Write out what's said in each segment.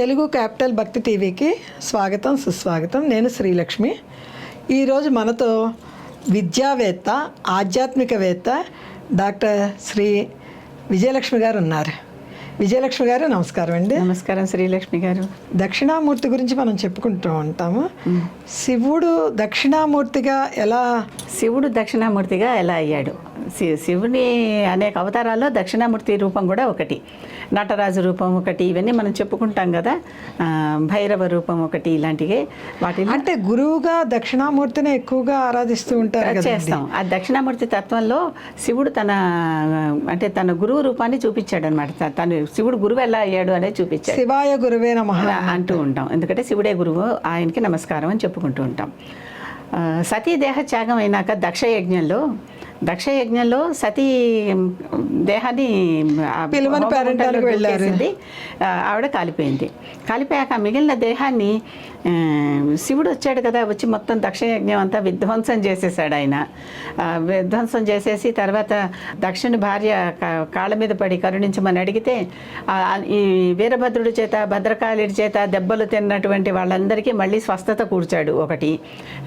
Telugu capital భక్తి టీవీకి స్వాగతం సుస్వాగతం. నేను శ్రీలక్ష్మి. ఈరోజు మనతో విద్యావేత్త ఆధ్యాత్మికవేత్త డాక్టర్ శ్రీ విజయలక్ష్మి గారు ఉన్నారు. విజయలక్ష్మి గారు నమస్కారం అండి. నమస్కారం శ్రీలక్ష్మి గారు. దక్షిణామూర్తి గురించి మనం చెప్పుకుంటూ ఉంటాము. శివుడు దక్షిణామూర్తిగా ఎలా శివుడు దక్షిణామూర్తిగా ఎలా అయ్యాడు? శివుని అనేక అవతారాల్లో దక్షిణామూర్తి రూపం కూడా ఒకటి. నటరాజు రూపం ఒకటి ఇవన్నీ మనం చెప్పుకుంటాం కదా. భైరవ రూపం ఒకటి ఇలాంటివి వాటిని. అంటే గురువుగా దక్షిణామూర్తిని ఎక్కువగా ఆరాధిస్తూ ఉంటారు చేస్తాం. ఆ దక్షిణామూర్తి తత్వంలో శివుడు తన అంటే తన గురువు రూపాన్ని చూపించాడు అనమాట తను శివుడు గురువు ఎలా అయ్యాడు అనేది చూపించాడు. శివాయ గురువే నమ అంటూ ఉంటాం. ఎందుకంటే శివుడే గురువు ఆయనకి నమస్కారం అని చెప్పుకుంటూ ఉంటాం. సతీ దేహ త్యాగం అయినాక దక్ష యజ్ఞంలో దక్ష యజ్ఞంలో సతీ దేహాన్ని పిలువని. ఆ, ఆవిడ కాలిపోయింది. కాలిపోయాక మిగిలిన దేహాన్ని శివుడు వచ్చాడు కదా వచ్చి మొత్తం దక్ష యజ్ఞం అంతా విధ్వంసం చేసేసాడు ఆయన. విధ్వంసం చేసేసి తర్వాత దక్షిణ భార్య కాళ్ళ మీద పడి కరుణించమని అడిగితే ఈ వీరభద్రుడి చేత భద్రకాళి చేత దెబ్బలు తిన్నటువంటి వాళ్ళందరికీ మళ్ళీ స్వస్థత కూర్చాడు ఒకటి.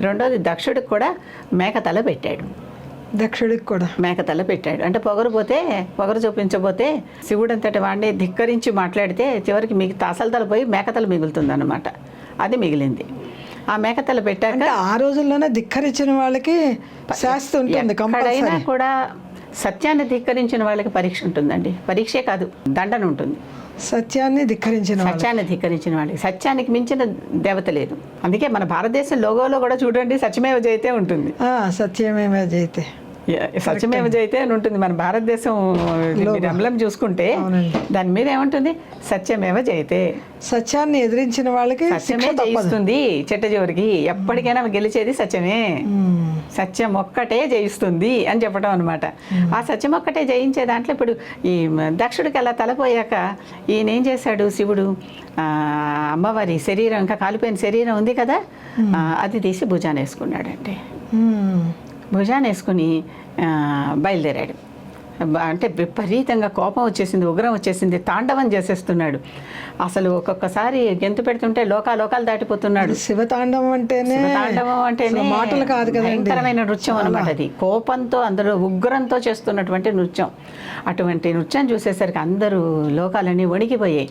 రెండోది దక్షుడికి కూడా మేకతల పెట్టాడు. దక్షుడికి కూడా. మేకతల పెట్టాడు. అంటే పొగరు పోతే పొగరు చూపించబోతే శివుడంతటి వాడిని ధిక్కరించి మాట్లాడితే చివరికి మీకు తాసలతల పోయి మేకతల మిగులుతుందన్నమాట. అది మిగిలింది. ఆ మేకతల పెట్టాక ఆ రోజుల్లోనే ధిక్కరించిన వాళ్ళకి శాస్తి ఉంటుంది ఎక్కడైనా కూడా సత్యాన్ని ధిక్కరించిన వాళ్ళకి పరీక్ష ఉంటుందండి. పరీక్షే కాదు దండన ఉంటుంది. సత్యాన్ని ధిక్కరించిన సత్యాన్ని ధిక్కరించిన వాళ్ళకి. సత్యానికి మించిన దేవత లేదు. అందుకే మన భారతదేశం లోగోలో కూడా చూడండి సత్యమేవ జయితే ఉంటుంది. సత్యమేవ జయితే. సత్యమేవ జయితే అని ఉంటుంది. మన భారతదేశం ఎంబ్లం చూసుకుంటే. దాని మీద ఏముంటుంది? సత్యమేవ జయితే సత్యాన్ని ఎదిరించిన వాళ్ళకి సత్యమే జయిస్తుంది చిట్ట చివరికి ఎప్పటికైనా గెలిచేది సత్యమే. సత్యం ఒక్కటే జయిస్తుంది అని చెప్పడం అనమాట ఆ సత్యం ఒక్కటే జయించే దాంట్లో ఇప్పుడు ఈ దక్షుడికి అలా తలపోయాక ఈయన ఏం చేశాడు శివుడు? అమ్మవారి శరీరం ఇంకా కాలిపోయిన శరీరం ఉంది కదా? అది తీసి భుజాన వేసుకున్నాడంటే మ్మ్. భుజాన వేసుకుని బయలుదేరాడు అంటే విపరీతంగా కోపం వచ్చేసింది ఉగ్రం వచ్చేసింది తాండవం చేసేస్తున్నాడు. అసలు ఒక్కొక్కసారి గెంతు పెడుతుంటే లోకా లోకాలు దాటిపోతున్నాడు. శివతాండవం అంటేనే తాండవం అంటేనే మాటలు కాదు కదండి. భయంకరమైన నృత్యం అనమాట అది. కోపంతో అందరూ ఉగ్రంతో చేస్తున్నటువంటి నృత్యం. అటువంటి నృత్యం చూసేసరికి అందరూ లోకాలన్నీ వణికిపోయాయి.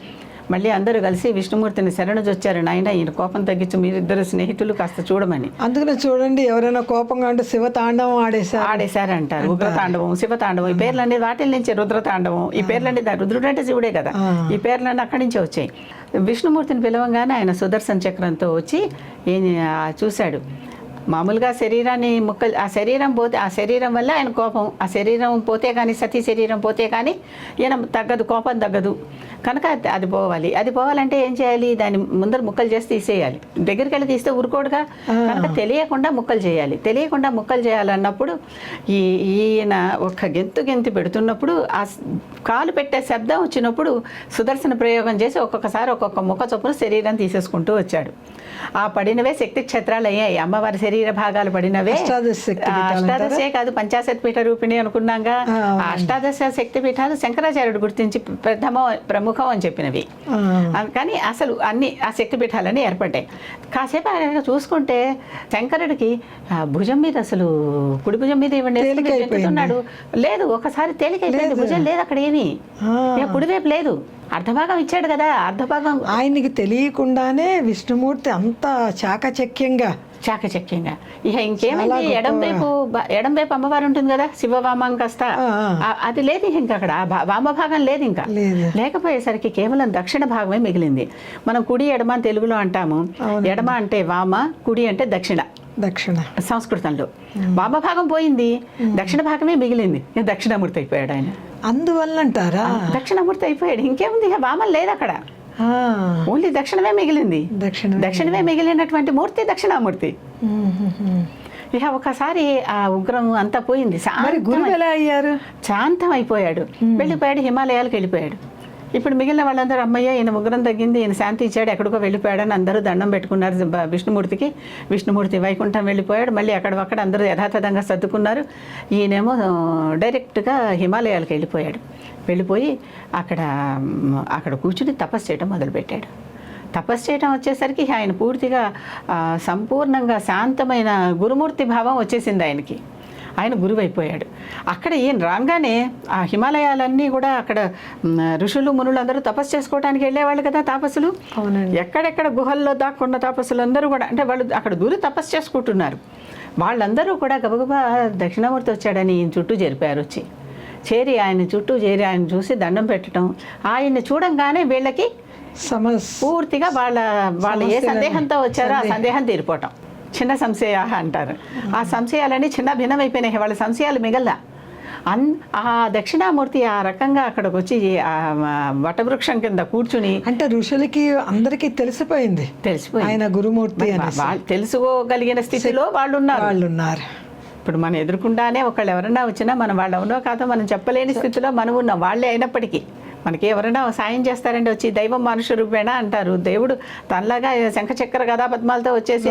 మళ్ళీ అందరూ కలిసి విష్ణుమూర్తిని శరణు వచ్చారు నాయన ఈయన కోపం తగ్గించి మీరిద్దరు స్నేహితులు కాస్త చూడమని. అందుకనే చూడండి ఎవరైనా కోపంగా ఉంటే శివతాండవం ఆడేశారు. ఆడేశారంటారు. ఉగ్రతాండవం శివతాండవం ఈ పేర్లన్నీ వాటి నుంచి రుద్రతాండవం. ఈ పేర్లన్నీ రుద్రుడు అంటే శివుడే కదా. ఈ పేర్లన్నీ అక్కడి నుంచే వచ్చాయి. విష్ణుమూర్తిని పిలవంగానే ఆయన సుదర్శన చక్రంతో వచ్చి ఏం చూశాడు. మామూలుగా శరీరాన్ని ముక్క ఆ శరీరం పోతే ఆ శరీరం వల్ల ఆయన కోపం. ఆ శరీరం పోతే కానీ సతీ శరీరం పోతే కానీ ఈయన తగ్గదు కోపం తగ్గదు. కనుక అది- పోవాలి. అది పోవాలంటే ఏం చేయాలి? దాన్ని ముందర ముక్కలు చేసి తీసేయాలి. దగ్గరికి వెళ్ళి తీస్తే ఊరుకోడుగా. కనుక తెలియకుండా ముక్కలు చేయాలి. తెలియకుండా ముక్కలు చేయాలన్నప్పుడు ఈ ఈయన ఒక గెంతు గెంతు పెడుతున్నప్పుడు ఆ కాలు పెట్టే శబ్దం వచ్చినప్పుడు సుదర్శన ప్రయోగం చేసి ఒక్కొక్కసారి ఒక్కొక్క ముఖ చొప్పున శరీరం తీసేసుకుంటూ వచ్చాడు. ఆ పడినవే శక్తి క్షేత్రాలు అయ్యాయి. అమ్మవారి శరీర భాగాలు పడినవే. అష్టాదశ కాదు పంచాశత్ పీఠ రూపిణి అనుకున్నాగా. అష్టాదశ శక్తి పీఠాలు శంకరాచార్యుడు గుర్తించి ప్రథమ ప్రముఖం అని చెప్పినవి. కానీ అసలు అన్ని ఆ శక్తి పీఠాలన్నీ ఏర్పడ్డాయి. కాసేపు ఆయన చూసుకుంటే శంకరుడికి ఆ భుజం మీద అసలు కుడి భుజం మీద ఇవ్వండి లేదు ఒకసారి తేలికైపోయింది భుజం లేదు అక్కడ ఏమి. కుడివైపు లేదు. అర్ధభాగం ఇచ్చాడు కదా అర్ధభాగం ఆయనకి తెలియకుండానే విష్ణుమూర్తి అంత చాకచక్యంగా చాకచక్యంగా ఇక ఇంకేమైంది. ఎడం వైపు ఎడం వైపు అమ్మవారు ఉంటుంది కదా? ఆ. ఆ- అది లేదు ఇంకా అక్కడ. వామ భాగం లేదు ఇంకా. లేకపోయేసరికి కేవలం దక్షిణ భాగమే మిగిలింది. మనం కుడి ఎడమ అని తెలుగులో అంటాము. ఎడమ అంటే వామ కుడి అంటే దక్షిణ. దక్షిణ. సంస్కృతంలో. వామ భాగం పోయింది. దక్షిణ భాగమే మిగిలింది. దక్షిణామూర్తి అయిపోయాడు ఆయన. అందువల్ల అంటారా? దక్షిణామూర్తి అయిపోయాడు. ఇంకేముంది? ఇక వామం లేదు అక్కడ. ఓన్లీ దక్షిణమే మిగిలింది. దక్షిణ దక్షిణమే మిగిలినటువంటి మూర్తి దక్షిణామూర్తి. ఇక ఒకసారి ఆ ఉగ్రం అంతా పోయింది. ఎలా అయ్యారు? శాంతం అయిపోయాడు వెళ్ళిపోయాడు హిమాలయాలకు వెళ్ళిపోయాడు. ఇప్పుడు మిగిలిన వాళ్ళందరూ అమ్మయ్య ఈయన ఉగ్రం తగ్గింది ఈయన శాంతి ఇచ్చాడు ఎక్కడికో వెళ్ళిపోయాడని అందరూ దండం పెట్టుకున్నారు విష్ణుమూర్తికి. విష్ణుమూర్తి వైకుంఠం వెళ్ళిపోయాడు. మళ్ళీ అక్కడ అందరూ యథాతథంగా సర్దుకున్నారు. ఈయనేమో డైరెక్ట్గా హిమాలయాలకు వెళ్ళిపోయాడు. వెళ్ళిపోయి అక్కడ అక్కడ కూర్చుని తపస్సు చేయడం మొదలుపెట్టాడు. తపస్సు చేయడం వచ్చేసరికి ఆయన పూర్తిగా సంపూర్ణంగా శాంతమైన గురుమూర్తి భావం వచ్చేసింది ఆయనకి. ఆయన గురువైపోయాడు. అక్కడ ఈయన రాగానే ఆ హిమాలయాలన్నీ కూడా అక్కడ ఋషులు మునులు అందరూ తపస్సు చేసుకోవడానికి వెళ్ళేవాళ్ళు కదా తాపసులు? అవునండి. ఎక్కడెక్కడ గుహల్లో దాక్కున్న తపస్సులందరూ కూడా అంటే వాళ్ళు అక్కడ దూరి తపస్సు చేసుకుంటున్నారు. వాళ్ళందరూ కూడా గబగబా దక్షిణామూర్తి వచ్చాడని ఈయన చుట్టూ చేరిపోయారు వచ్చి. చేరి ఆయన చుట్టూ చేరి ఆయన చూసి దండం పెట్టడం. ఆయన్ని చూడంగానే వీళ్ళకి పూర్తిగా వాళ్ళ వాళ్ళు ఏ సందేహంతో వచ్చారో ఆ సందేహం. తీరిపోవటం. చిన్న సంశయ అంటారు. ఆ సంశయాలన్నీ చిన్న భిన్నమైపోయినాయి. వాళ్ళ సంశయాలు మిగల్లా అన్ ఆ దక్షిణామూర్తి ఆ రకంగా అక్కడికి వచ్చి ఆ వటవృక్షం కింద కూర్చుని అంటే ఋషులకి అందరికీ తెలిసిపోయింది. తెలిసిపోయింది. ఆయన గురుమూర్తి మరి అని వాళ్ళు తెలుసుకోగలిగిన స్థితిలో వాళ్ళు ఉన్నారు వాళ్ళు ఉన్నారు ఇప్పుడు మనం ఎదుర్కొండానే ఒకళ్ళు ఎవరన్నా వచ్చినా మనం వాళ్ళు అవునో కాదో మనం చెప్పలేని స్థితిలో మనం ఉన్నాం. వాళ్ళే అయినప్పటికీ. మనకి ఎవరైనా సాయం చేస్తారంటే వచ్చి దైవం మనుషు రూపేణ అంటారు. దేవుడు తనలాగా శంఖచక్ర గదా పద్మాలతో వచ్చేసి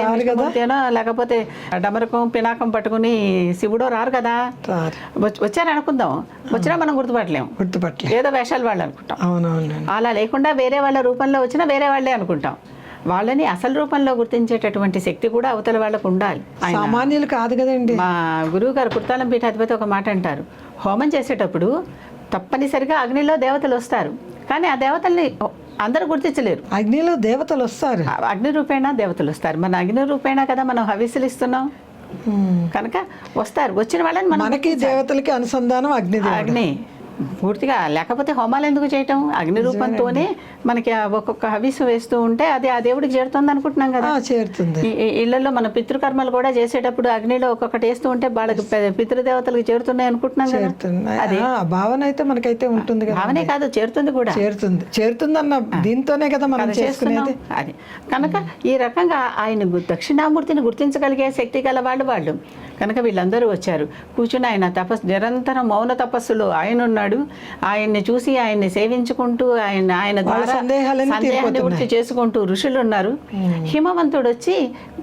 లేకపోతే డమరకం పినాకం పట్టుకుని శివుడో రారు కదా? రారు. వచ్చ- వచ్చారనుకుందాం వచ్చినా మనం గుర్తుపట్టలేము గుర్తుపట్టలే. ఏదో వేషాలు వాళ్ళు అనుకుంటాం. అలా లేకుండా వేరే వాళ్ళ రూపంలో వచ్చినా వేరే వాళ్ళే అనుకుంటాం. వాళ్ళని అసలు రూపంలో గుర్తించేటటువంటి శక్తి కూడా అవతల వాళ్ళకు ఉండాలి. సామాన్యులు కాదు కదండి. మా గురువు గారు కుర్తాలం పీఠాధిపతి ఒక మాట అంటారు. హోమం చేసేటప్పుడు తప్పనిసరిగా అగ్నిలో దేవతలు వస్తారు. కానీ ఆ దేవతల్ని అందరూ గుర్తించలేరు. అగ్నిలో దేవతలు వస్తారు. అగ్ని రూపేణ దేవతలు వస్తారు. మన అగ్ని రూపేణ కదా మనం హవిస్సులు ఇస్తున్నాం. కనుక వస్తారు. వచ్చిన వాళ్ళని మనం మనకి దేవతలకి అనుసంధానం అగ్ని అగ్ని. పూర్తిగా లేకపోతే హోమాలు ఎందుకు చేయటం? అగ్ని రూపంతోనే మనకి ఒక్కొక్క హవిస్సు వేస్తూ ఉంటే అది ఆ దేవుడికి చేరుతుంది అనుకుంటున్నాం కదా. చేరుతుంది. ఇళ్ళలో మన పితృకర్మలు కూడా చేసేటప్పుడు అగ్నిలో ఒక్కొక్కటి వేస్తూ ఉంటే వాళ్ళకి పితృదేవతలకు చేరుతున్నాయి అనుకుంటున్నాం కదా. చేరుతుంది భావన అయితే మనకైతే ఉంటుంది కదా భావనే కాదు చేరుతుంది కూడా. చేరుతుంది. చేరుతుందన్న దీంతోనే కదా మనం చేసుకునేది. అది. కనుక ఈ రకంగా ఆయన దక్షిణామూర్తిని గుర్తించగలిగే శక్తి గల వాళ్ళు వాళ్ళు. కనుక వీళ్ళందరూ వచ్చారు. కూర్చుని ఆయన తపస్సు నిరంతరం మౌన తపస్సులో ఆయన ఉన్నాడు ఆయన్ని చూసి ఆయన్ని సేవించుకుంటూ ఆయన ఆయన ద్వారా సందేహాలన్నీ సందేహ తీరిపోతున్నాయి. నివృత్తి చేసుకుంటూ ఋషులు ఉన్నారు హిమవంతుడు వచ్చి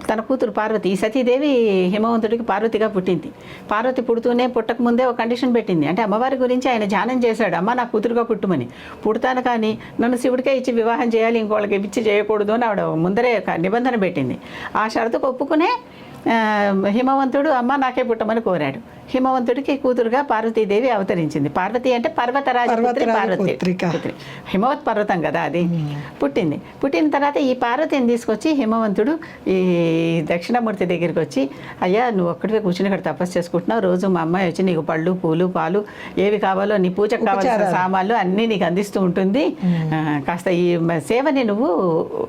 తన కూతురు పార్వతి ఈ సతీదేవి హిమవంతుడికి పార్వతిగా పుట్టింది. పార్వతి పుడుతూనే పుట్టక ముందే ఒక కండిషన్ పెట్టింది. అంటే అమ్మవారి గురించి ఆయన ధ్యానం చేశాడు. అమ్మ నా కూతురుగా పుట్టుమని. పుడతాను కానీ నన్ను శివుడికే ఇచ్చి వివాహం చేయాలి ఇంకోళ్ళకి ఇచ్చి చేయకూడదు అని ఆవిడ ముందరే నిబంధన పెట్టింది. ఆ షరతుకు ఒప్పుకునే హిమవంతుడు అమ్మ నాకే పుట్టమని కోరాడు. హిమవంతుడికి కూతురుగా పార్వతీదేవి అవతరించింది. పార్వతి అంటే పర్వతరాజు పుత్రి పర్వతరాజు పార్వతి. పుత్రి. హిమవత్ పర్వతం కదా అది. పుట్టింది. పుట్టిన తర్వాత ఈ పార్వతిని తీసుకొచ్చి హిమవంతుడు ఈ దక్షిణామూర్తి దగ్గరికి వచ్చి అయ్యా నువ్వు ఒక్కడివే కూర్చుని ఇక్కడ తపస్సు చేసుకుంటున్నావు. రోజు మా అమ్మాయి వచ్చి నీకు పళ్ళు పూలు పాలు ఏవి కావాలో నీ పూజకు కావాల్సిన సామాన్లు అన్నీ నీకు అందిస్తూ ఉంటుంది. కాస్త ఈ సేవని నువ్వు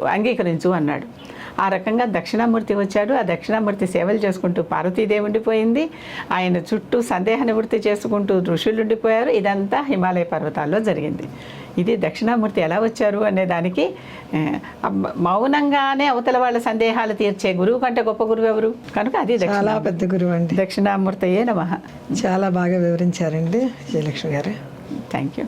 అంగీకరించు అన్నాడు. ఆ రకంగా దక్షిణామూర్తి వచ్చాడు. ఆ దక్షిణామూర్తి సేవలు చేసుకుంటూ పార్వతీదేవి ఉండిపోయింది. ఆయన చుట్టూ సందేహ నివృత్తి చేసుకుంటూ ఋషులు ఉండిపోయారు. ఇదంతా హిమాలయ పర్వతాల్లో జరిగింది. ఇది దక్షిణామూర్తి ఎలా వచ్చారు అనే దానికి మౌనంగానే అవతల వాళ్ళ సందేహాలు తీర్చే గురువు కంటే గొప్ప గురువు ఎవరు? కనుక అది చాలా పెద్ద గురువు అండి. దక్షిణామూర్తయే నమ. చాలా బాగా వివరించారండి జయలక్ష్మి గారు. Thank you.